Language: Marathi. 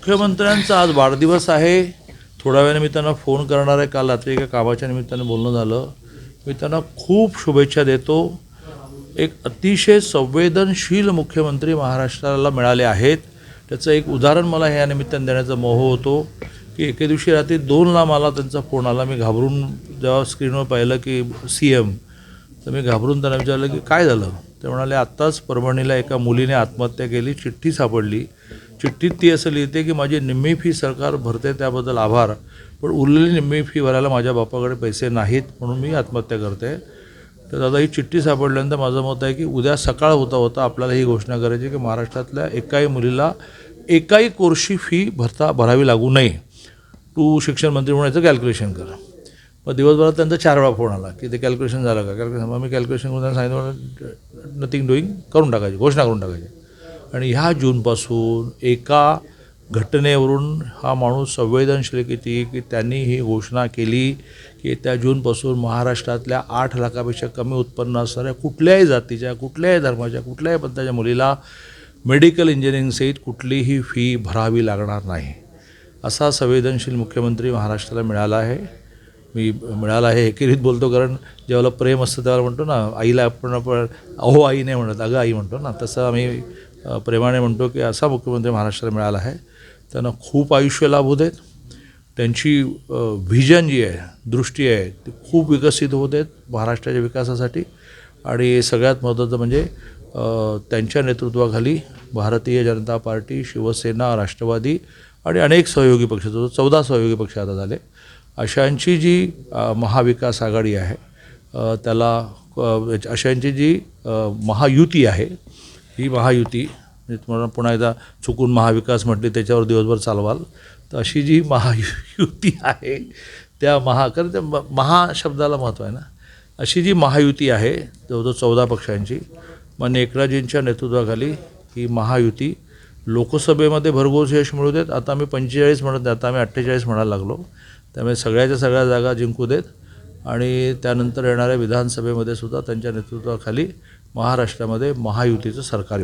मुख्यमंत्र्यांचा आज वाढदिवस आहे. थोड्या वेळाने मी त्यांना फोन करणार आहे. काल रात्री एका कामाच्या निमित्ताने बोलणं झालं. मी त्यांना खूप शुभेच्छा देतो. एक अतिशय संवेदनशील मुख्यमंत्री महाराष्ट्राला मिळाले आहेत. त्याचं एक उदाहरण मला ह्या निमित्ताने देण्याचा मोह होतो की एके दिवशी रात्री दोनला मला त्यांचा फोन आला. मी घाबरून जेव्हा स्क्रीनवर पाहिलं की सी एम तर मी घाबरून त्यांना विचारलं की काय झालं? ते म्हणाले आत्ताच परभणीला एका मुलीने आत्महत्या केली चिठ्ठी सापडली. चिठ्ठीत ती असं लिहिते की माझी निम्मी फी सरकार भरते त्याबद्दल आभार पण उरलेली निम्मी फी भरायला माझ्या बापाकडे पैसे नाहीत म्हणून मी आत्महत्या करते. तर दादा ही चिठ्ठी सापडल्यानंतर माझं मत आहे की उद्या सकाळ होता होता आपल्याला ही घोषणा करायची की महाराष्ट्रातल्या एकाही मुलीला एकाही कोर्सची फी भरता भरावी लागू नये. तू शिक्षण मंत्री म्हणून याचं कॅल्क्युलेशन कर. मग दिवसभरात त्यांचा चार वेळा फोन आला की ते कॅल्क्युलेशन झालं का? कॅल्क्युलेशन मग मी कॅल्क्युलेशन करून त्यांना सांगितलं नथिंग डुईंग करून टाकायची घोषणा करून टाकायची. आणि ह्या जूनपासून एका घटनेवरून हा माणूस संवेदनशील किती की त्यांनी ही घोषणा केली की त्या जूनपासून महाराष्ट्रातल्या आठ लाखापेक्षा कमी उत्पन्न असणाऱ्या कुठल्याही जातीच्या कुठल्याही धर्माच्या कुठल्याही पंथाच्या मुलीला मेडिकल इंजिनिअरिंगसहित कुठलीही फी भरावी लागणार नाही. असा संवेदनशील मुख्यमंत्री महाराष्ट्राला मिळाला आहे. मी मिळाला आहे एकेरीत बोलतो कारण जेव्हा प्रेम असतं तेव्हा म्हणतो ना आईला आपण आपण अहो आई नाही म्हणत अगं आई म्हणतो ना तसं आम्ही प्रेमाने म्हणतो की असा मुख्यमंत्री महाराष्ट्राला मिळाला आहे. त्यांना खूप आयुष्य लाभू देत. त्यांची व्हिजन जी आहे दृष्टी आहे ती खूप विकसित होत आहेत महाराष्ट्राच्या विकासासाठी. आणि सगळ्यात महत्त्वाचं म्हणजे त्यांच्या नेतृत्वाखाली भारतीय जनता पार्टी शिवसेना राष्ट्रवादी आणि अनेक सहयोगी पक्ष जो चौदा सहयोगी पक्ष आता झाले अशांची जी महाविकास आघाडी आहे त्याला अशांची जी महायुती आहे ही महायुती म्हणजे तुम्हाला पुन्हा एकदा चुकून महाविकास म्हटली त्याच्यावर दिवसभर चालवाल. तर अशी जी महायुती आहे त्या महा कारण त्या म- महा शब्दाला महत्त्व आहे ना. अशी जी महायुती आहे जवळजवळ चौदा पक्षांची मग एकराजींच्या नेतृत्वाखाली ही महायुती लोकसभेमध्ये भरघोस यश मिळू देत. आता आम्ही पंचेचाळीस म्हणत नाही आता आम्ही अठ्ठेचाळीस म्हणायला लागलो. त्यामुळे सगळ्याच्या सगळ्या जागा जिंकू देत. आणि त्यानंतर येणाऱ्या विधानसभेमध्ये सुद्धा त्यांच्या नेतृत्वाखाली महाराष्ट्रामध्ये महायुतीचं सरकार